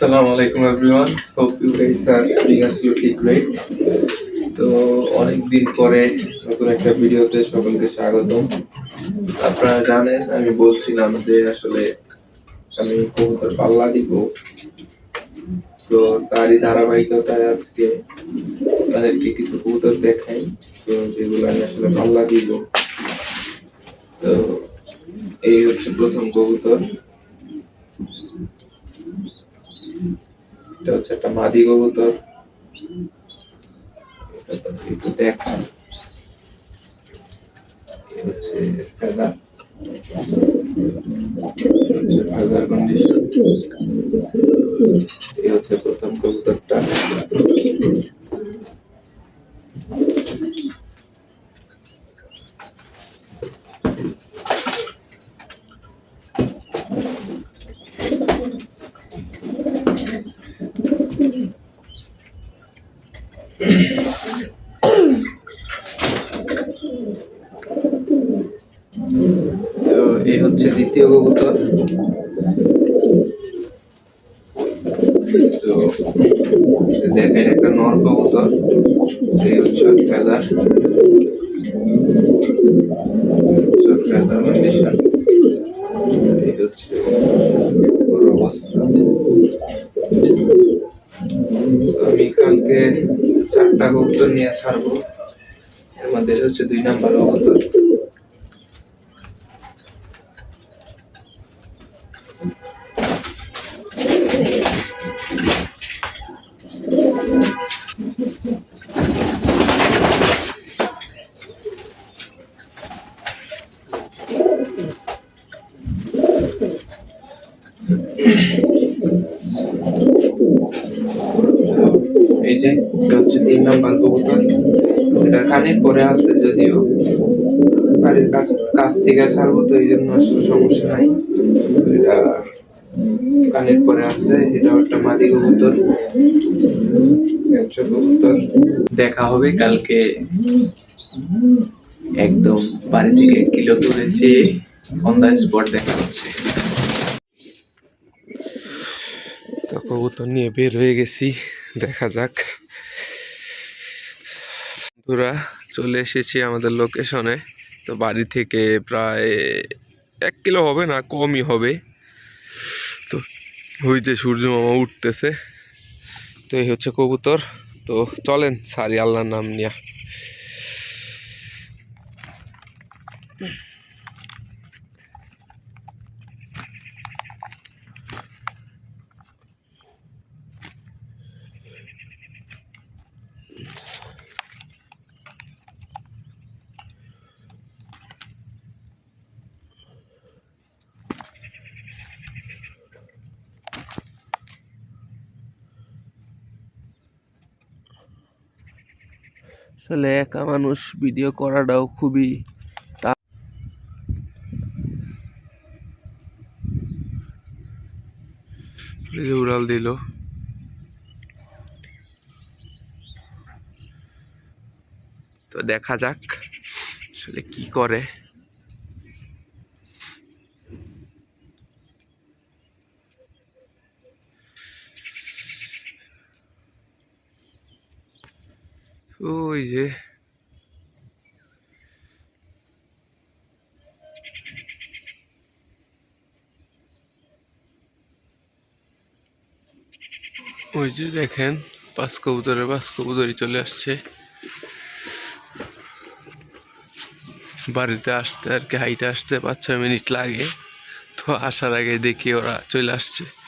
Assalamu alaikum everyone. Hope you guys are doing absolutely great. তো অনেক দিন পরে নতুন একটা ভিডিওতে সকলকে স্বাগত আপনারা জানেন, আমি বলছিলাম যে আসলে আমি কবুতর পাল্লা দিব। তো তারই ধারাবাহিকতায় আজকে তাদেরকে কিছু কবুতর দেখাই। তো যেগুলো আমি আসলে পাল্লা দিব। তো এই হচ্ছে প্রথম কবুতর। এটা হচ্ছে একটা মাদি কবুতর। একটু feather condition। এই হচ্ছে প্রথম কবুতরটা তো এই হচ্ছে দ্বিতীয় কবুতর। তো দেখেন একটা নর কবুতর, সেই হচ্ছে ফেদার। ফেদার কন্ডিশন এই হচ্ছে অবস্থা আমি কালকে চারটা কবুতর নিয়ে ছাড়বো। এর মধ্যে হচ্ছে দুই নাম্বার কবুতর এই যে এটা হচ্ছে তিন নাম্বার কবুতর, এটা কানের পরে আছে যদিও। বাড়ির কাছ কাছ থেকে ছাড়বো তো এই জন্য আসলে সমস্যা নাই। এটা কানের পরে আছে, এটাও একটা মাদি কবুতর কবুতর। দেখা হবে কালকে। একদম বাড়ি থেকে কিলো দূরে যেয়ে অন দ্য স্পট দেখা হচ্ছে তো কবুতর নিয়ে বের হয়ে গেছি। দেখা যাক। বন্ধুরা, চলে এসেছি আমাদের লোকেশনে তো বাড়ি থেকে প্রায় এক কিলো হবে না, কমই হবে। তো যে সূর্য মামা উঠতেছে। তো এই হচ্ছে কবুতর। তো চলেন, সারি আল্লাহর নাম নিয়া। আসলে একা মানুষ ভিডিও করাটাও খুবই উড়াল দিল। তো দেখা যাক আসলে কি করে। ওই যে। ওই যে দেখেন, পাঁচ কবুতরে পাঁচ কবুতরই চলে আসছে। বাড়িতে আসতে আর কি, হাইটে আসতে পাঁচ ছয় মিনিট লাগে। তো আসার আগে দেখি ওরা চলে আসছে।